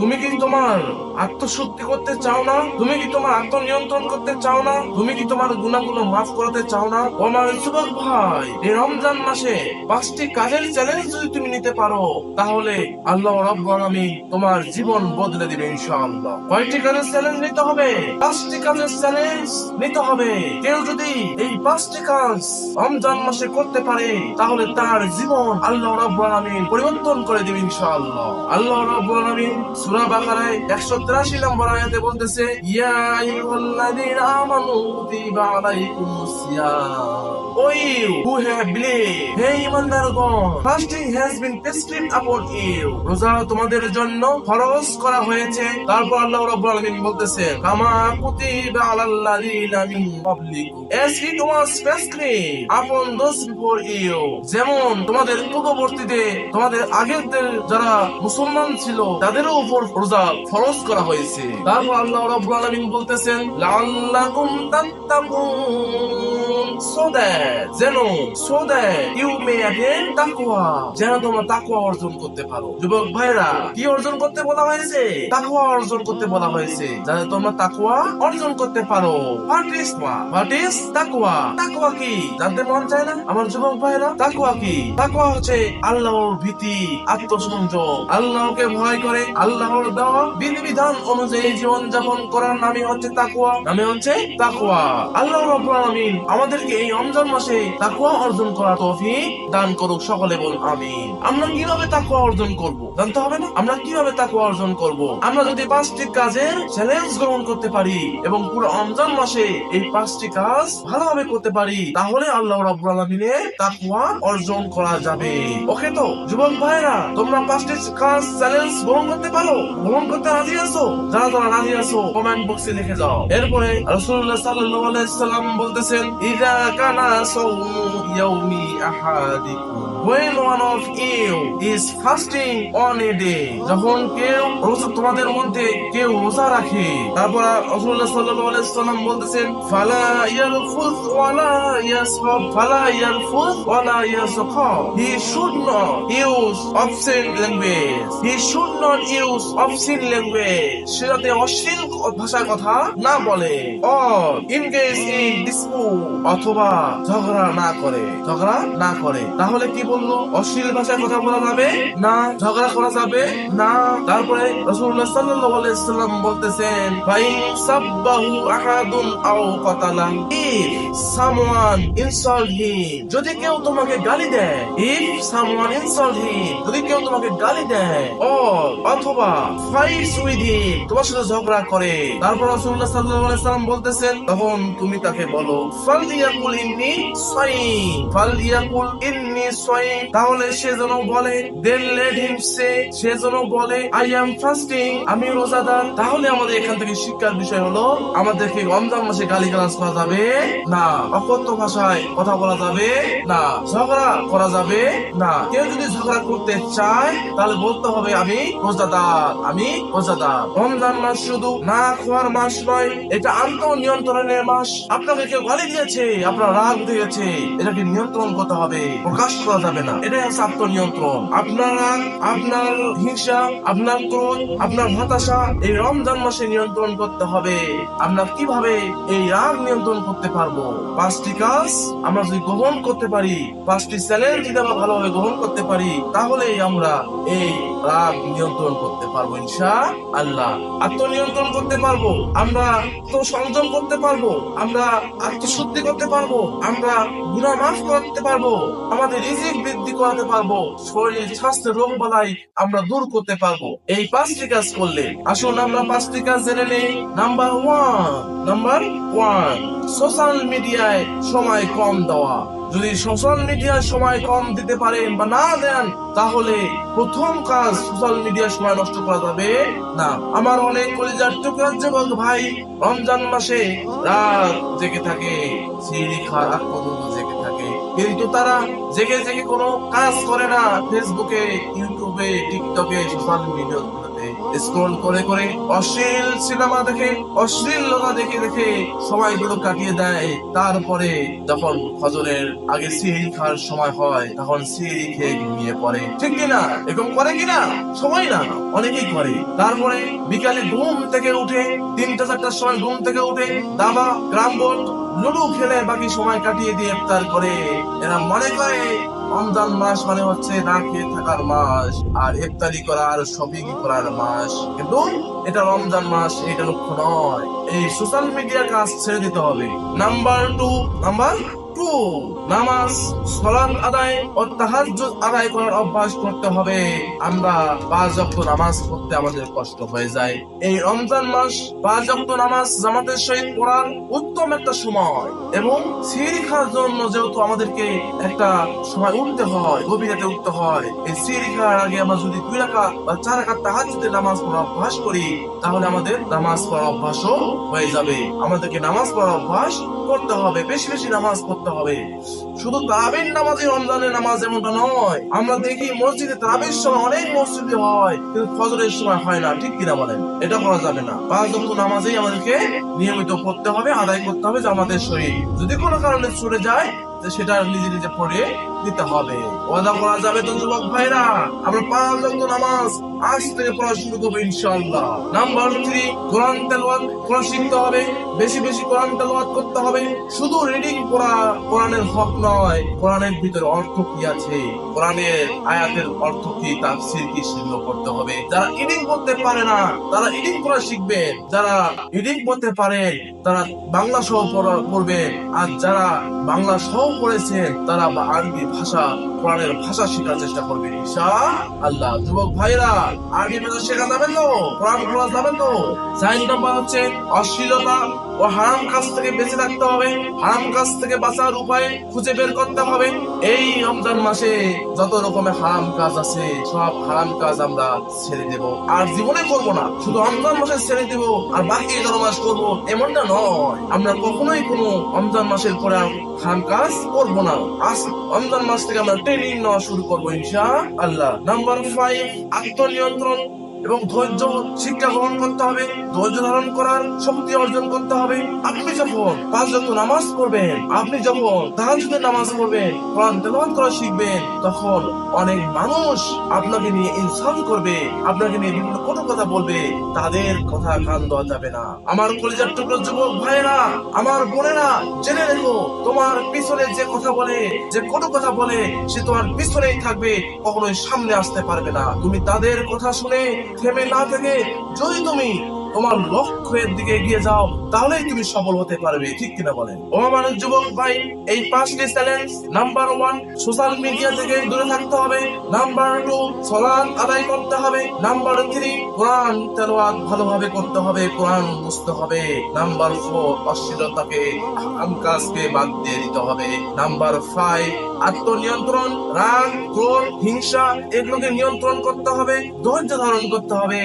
তুমি কি তোমার আত্মশুদ্ধি করতে চাও না? তুমি কি তোমার আত্মনিয়ন্ত্রণ করতে চাও না? তুমি কি তোমার গুণাগুলো মাফ করাতে চাও না? আমার যুবক ভাই, এই রমজান মাসে পাঁচটি কাজের চ্যালেঞ্জ যদি তুমি নিতে পারো, তাহলে আল্লাহ রব্বুল আলামিন তোমার জীবন বদলে দিবে ইনশাআল্লাহ। কয়টি কাজের চ্যালেঞ্জ নিতে হবে? পাঁচটি কাজের চ্যালেঞ্জ নিতে হবে। কেউ যদি এই পাঁচটি কাজ রমজান মাসে করতে পারে, তাহলে তার জীবন আল্লাহ রব্বুল আলামিন পরিবর্তন করে দিবে ইনশাআল্লাহ। আল্লাহ রব্বুল আলামিন বাকারায় 183 নম্বর আয়াতে বলতেছে ইউ হু হ্যাভ বিলিভ হে ঈমানদারগণ fasting has been upon you রোজা তোমাদের জন্য ফরজ করা হয়েছে। তারপর আল্লাহ রাব্বুল আলামিন কামা কুতিবা মিন was prescribed upon those before you, যেমন তোমাদের পূর্ববর্তীতে তোমাদের আগের যারা মুসলমান ছিল, তাদেরও উপর রোজা ফরজ করা হয়েছে। তারপর আল্লাহ রাব্বুল আলামিন বলতেছেন, লাআল্লাকুম তাত্তাকুন so that যেন that you may attain তাকওয়া, যেন তোমরা তাকওয়া অর্জন করতে পারো। যুবক ভাইরা কি অর্জন করতে বলা হয়েছে? তাকওয়া অর্জন করতে বলা হয়েছে, যাতে তোমরা তাকওয়া অর্জন করতে পারো। হোয়াট ইজ হোয়াট ইজ তাকওয়া? তাকওয়া কি? জানতে মন চায় না? আমার যুবক ভাইরা তাকওয়া কি? তাকওয়া হচ্ছে আল্লাহর ভীতি, আত্মসংযম। আল্লাহকে ভয় করে আল্লাহর দেওয়া বিধিবিধান অনুযায়ী জীবন যাপন করার নামই হচ্ছে তাকওয়া। নামে হচ্ছে তাকওয়া। আল্লাহ রাব্বুল আমাদেরকে এই রমজান মাসে তাকওয়া অর্জন করার তৌফিক দান করুক সকলে বল আমিন। আমরা কীভাবে তাকওয়া অর্জন করব? জানতে হবে না? আমরা কীভাবে তাকওয়া অর্জন করব? আমরা যদি পাঁচটি কাজের চ্যালেঞ্জ গ্রহণ করতে পারি এবং পুরো রমজান মাসে এই পাঁচটি কাজ ভালোভাবে করতে পারি তাহলে আল্লাহ রাব্বুল আলামিনের তাকওয়া অর্জন করা যাবে। ওকে তো? যুবক ভাইরা তোমরা পাঁচটি কাজ চ্যালেঞ্জ গ্রহণ করতে পারো? গ্রহণ করতে রাজি আছো? কমেন্ট বক্সে লিখে যাও। এরপরে রাসূলুল্লাহ সাল্লাম বলতেছেন ইযা কানা সাওমু ইয়াউমি যখন কেউ রোজা তোমাদের মধ্যে কেউ রোজা রাখে, তারপর রাসূলুল্লাহ সাল্লাল্লাহু আলাইহি সাল্লাম বলতেছেন, ফালা ইয়ারফুস ওয়ালা ওয়ালা ইয়াসখাব he should not use obscene language. He should obscene language. সে যাতে অশ্লীল ভাষার কথা না বলে engage in dispute অথবা ঝগড়া না করে, ঝগড়া না করে। তাহলে কি বলল? অশ্লীল ভাষায় কথা বলা যাবে? না, ঝগড়া করা যাবে? না। তারপরে রাসূলুল্লাহ সাল্লাল্লাহু আলাইহি বলতেছেন, ফাইন সাব্বাহু আহাদুন আও কাতালা। If someone insult him, যদি কেউ তোমাকে গালি দেয় ইফ someone insult him, যদি কেউ তোমাকে গালি দেয় অথবা তাহলে সে যেন বলে সে যেন বলে, আই ফাস্টিং, আমি রোজাদার। তাহলে আমাদের এখান থেকে শিক্ষার বিষয় হলো, আমাদেরকে রমজান মাসে গালিগালাজ করা যাবে না, অকথ্য ভাষায় কথা বলা যাবে না, ঝগড়া করা যাবে না। কেউ যদি ঝগড়া করতে চায়, তাহলে বলতে হবে, আমি রোজাদার। আমি রোজাদার রমজান মাস শুধু না খাওয়ার মাস নয়, এটা আত্মনিয়ন্ত্রণের মাস। আপনাকে কেউ গালি দিয়েছে, আপনার রাগ গেছে এটাকে নিয়ন্ত্রণ করতে হবে? প্রকাশ করা যাবে না। এটাই হচ্ছে আত্মনিয়ন্ত্রণ। আপনার রাগ, আপনার হিংসা, আপনার ক্রোধ, আপনার হতাশা, এই রমজান মাসে নিয়ন্ত্রণ করতে হবে। আমরা কীভাবে এই রাগ নিয়ন্ত্রণ করতে পারব? পাঁচটি কাজ আমরা যদি গ্রহণ করতে পারি, পাঁচটি চ্যালেঞ্জ যদি আমরা ভালোভাবে গ্রহণ করতে পারি, তাহলেই আমরা এই রাগ নিয়ন্ত্রণ করতে পারব, ইনশা আল্লাহ। আত্মনিয়ন্ত্রণ করতে পারব, আমরা তো সংযম করতে পারব, আমরা আত্মশুদ্ধি করতে পারব, আমরা গুণা মাফ করতে পারব, আমাদের রিজিক বৃদ্ধি করাতে পারব, শরীর, স্বাস্থ্য, রোগ বালাই আমরা দূর করতে পারব। এই পাঁচটি কাজ করলে, আসুন আমরা পাঁচটি কাজ জেনে নেই। Number one number one social মিডিয়ায় সময় কম দেওয়া। যদি সোশ্যাল মিডিয়ায় সময় কম দিতে পারেন বা না দেন, তাহলে প্রথম কাজ সোশ্যাল মিডিয়ায় সময় নষ্ট করা যাবে না। আমার অনেক কলিজার টুকরার যুবক ভাই, রমজান মাসে রাত জেগে থাকে, সিঁড়ি খাওয়ার পর্যন্ত জেগে থাকে। কিন্তু তারা জেগে জেগে কোনো কাজ করে না ফেসবুকে ইউটিউবে টিকটকে সোশ্যাল মিডিয়াতে। স্ক্রল করে করে অশ্লীল সিনেমা দেখে অশ্লীলতা দেখে দেখে সময়গুলো কাটিয়ে দেয়। তারপরে যখন ফজরের আগে সিঁড়ি খাওয়ার সময় হয়, তখন সিঁড়ি খেয়ে ঘুমিয়ে পড়ে। ঠিক কিনা? এরকম করে কিনা? সময় না। অনেকেই করে। তারপরে বিকালে ঘুম থেকে উঠে, তিনটা চারটার সময় ঘুম থেকে উঠে, দাবা গ্রাম বোর্ড লুডু খেলে বাকি সময় কাটিয়ে দিয়ে ইফতার করে। এরা মনে করে রমজান মাস মানে হচ্ছে না খেয়ে থাকার মাস, আর ইফতারি করার শপিং করার মাস। কিন্তু এটা রমজান মাস, এটা লক্ষ্য নয়। এই সোশ্যাল মিডিয়ার কাজ ছেড়ে দিতে হবে। নাম্বার টু নাম্বার টু নামাজ সলাৎ আদায় ও তাহাজ্জুদ আদায় করার অভ্যাস করতে হবে। আমরা পাঁচ নামাজ পড়তে আমাদের কষ্ট হয়ে যায়। এই রমজান মাস পাঁচ নামাজ জামাতের সহিত পড়ার উত্তম একটা সময় এবং সিঁড়ি খাওয়ার জন্য যেহেতু আমাদেরকে একটা সময় উঠতে হয় গভীরাতে উঠতে হয়, এই সিঁড়ি খাওয়ার আগে আমরা যদি দুই রাকাত বা চার রাকাত তাহাজ্জুদের নামাজ পড়ার অভ্যাস করি, তাহলে আমাদের নামাজ পড়ার অভ্যাসও হয়ে যাবে। আমাদেরকে নামাজ পড়ার অভ্যাস করতে হবে, বেশি বেশি নামাজ পড়তে হবে। শুধু তারাবির নামাজে রমজানের নামাজ এমনটা নয়। আমরা দেখি মসজিদে তারাবির সময় অনেক মসজিদে হয়, কিন্তু ফজরের সময় হয় না, ঠিক কিনা বলেন? এটা করা যাবে না। পাঁচ দক্ষ নামাজেই আমাদেরকে নিয়মিত করতে হবে, আদায় করতে হবে যে আমাদের শরীর। যদি কোনো কারণে ছুটে যায় সেটা নিজে নিজে পড়ে দিতে হবে। ওয়াদা করা যাবে তো যুবক ভাইরা। আমরা পাঁচ ওয়াক্ত নামাজ আজ থেকে পড়া শুরু করব ইনশাআল্লাহ। নাম্বার থ্রি কোরআন তেলাওয়াত কোরআন শিখতে হবে। বেশি বেশি কোরআন তেলাওয়াত করতে হবে। শুধু রিডিং পড়া কোরআনের হক নয়, কোরআনের ভিতরে অর্থ কি আছে? কোরআনের আয়াতের অর্থ কি? তাফসীর কি সেগুলো করতে হবে। যারা ইডিং করতে পারে না, তারা ইডিং করা শিখবেন যারা ইডিং করতে পারে, তারা বাংলা সহ পড়া- পড়বেন আর যারা বাংলা সহ পড়েছেন তারা বা আরবি ভাষা, কোরআনের ভাষা শেখার চেষ্টা করবে। ঈশা আল্লাহ। যুবক ভাইরা, আরবি ভাষা শেখা যাবেন তো কোরআন পড়া যাবেন তো সাইন নাম্বার হচ্ছে অশ্লীলতা ও হারাম কাজ থেকে বেঁচে থাকতে হবে। হারাম কাজ থেকে বাঁচার উপায় খুঁজে বের করতে হবে। এই রমজান মাসে যত রকমের হারাম কাজ আছে, সব হারাম কাজ আমরা ছেড়ে দেব। আর জীবনে করব না, শুধু রমজান মাসে ছেড়ে দেব, আর বাকি এগারো মাস করব, এমনটা নয়। আমরা কখনোই কোনো রমজান মাসের পরে হারাম কাজ করব না। আজ রমজান মাস থেকে আমরা ট্রেনিং নেওয়া শুরু করব ইনশা আল্লাহ নাম্বার ফাইভ আত্মনিয়ন্ত্রণ। এবং ধৈর্য, শিক্ষা গ্রহণ করতে হবে, ধৈর্য ধারণ করার শক্তি অর্জন করতে হবে। আপনি যখন পাঁচ যত নামাজ পড়বেন, আপনি যখন তাহাজুদের নামাজ পড়বেন, কোরআন তেলাওয়াত করা শিখবেন, তখন অনেক মানুষ আপনাকে নিয়ে ইনসাল্ট করবে, আপনাকে নিয়ে বিভিন্ন কটু কথা বলবে। তাদের কথা কান দেওয়া যাবে না। আমার কলিজার টুকরো যুবক ভাইয়েরা, আমার বোনেরা, জেনে রেখো, তোমার পিছনে যে কথা বলে, যে কটু কথা বলে, সে তোমার পিছনেই থাকবে, কখনোই সামনে আসতে পারবে না। তুমি তাদের কথা শুনে থেমে না থেকে যদি তুমি তোমার লক্ষ্যের দিকে এগিয়ে যাও, তাহলেই তুমি সফল হতে পারবে। ঠিক কিনা বলেন? ও আমার যুবক ভাই, এই পাঁচটি challenge number one social media থেকে দূরে থাকতে হবে নাম্বার টু সলাদ আদায় করতে হবে নাম্বার থ্রি কোরআন তেলাওয়াত ভালোভাবে করতে হবে, কোরআন বুঝতে হবে নাম্বার ফোর অশ্লীলতাকে হারাম কাজকে বাদ দিয়ে দিতে হবে নাম্বার ফাইভ আত্মনিয়ন্ত্রণ, রাগ, ক্রোধ, হিংসা এগুলোকে নিয়ন্ত্রণ করতে হবে, ধৈর্য ধারণ করতে হবে।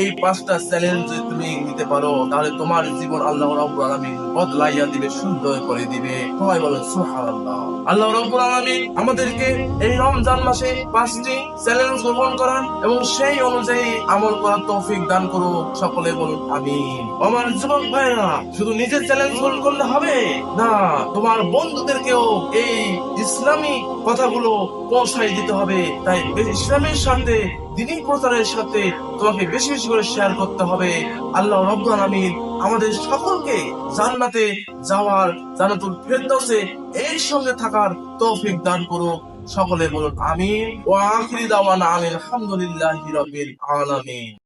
এই পাঁচটা চ্যালেঞ্জ যদি তুমি নিতে পারো, তাহলে তোমার জীবন আল্লাহ আলামিন বদলাইয়া দিবে, সুন্দর করে দিবে। সবাই সুবহানাল্লাহ। আল্লাহ আলামিন আমাদেরকে এই রমজান মাসে পাঁচটি চ্যালেঞ্জ গ্রহণ করার এবং সেই অনুযায়ী আমল করার তৌফিক দান করো সকলে বলুন, আমিন। আমার যুবক ভাইরা শুধু নিজের চ্যালেঞ্জ গ্রহণ করলে হবে? না, তোমার বন্ধুদেরকেও এই ইসলামী কথাগুলো পৌঁছাই দিতে হবে। তাই ইসলামের সাথে দিনী প্রচারের সাথে তোমাকে বেশি বেশি করে শেয়ার করতে হবে। আল্লাহ রব্বুল আলামিন আমাদের সকলকে জান্নাতে যাওয়ার জান্নাতুল ফেরদৌসে এর সঙ্গে থাকার তৌফিক দান করুক। সকলে বলুন, আমিন। ওয়া আখিরি দাওয়ানা আমিন আলহামদুলিল্লাহি রাব্বিল আলামিন।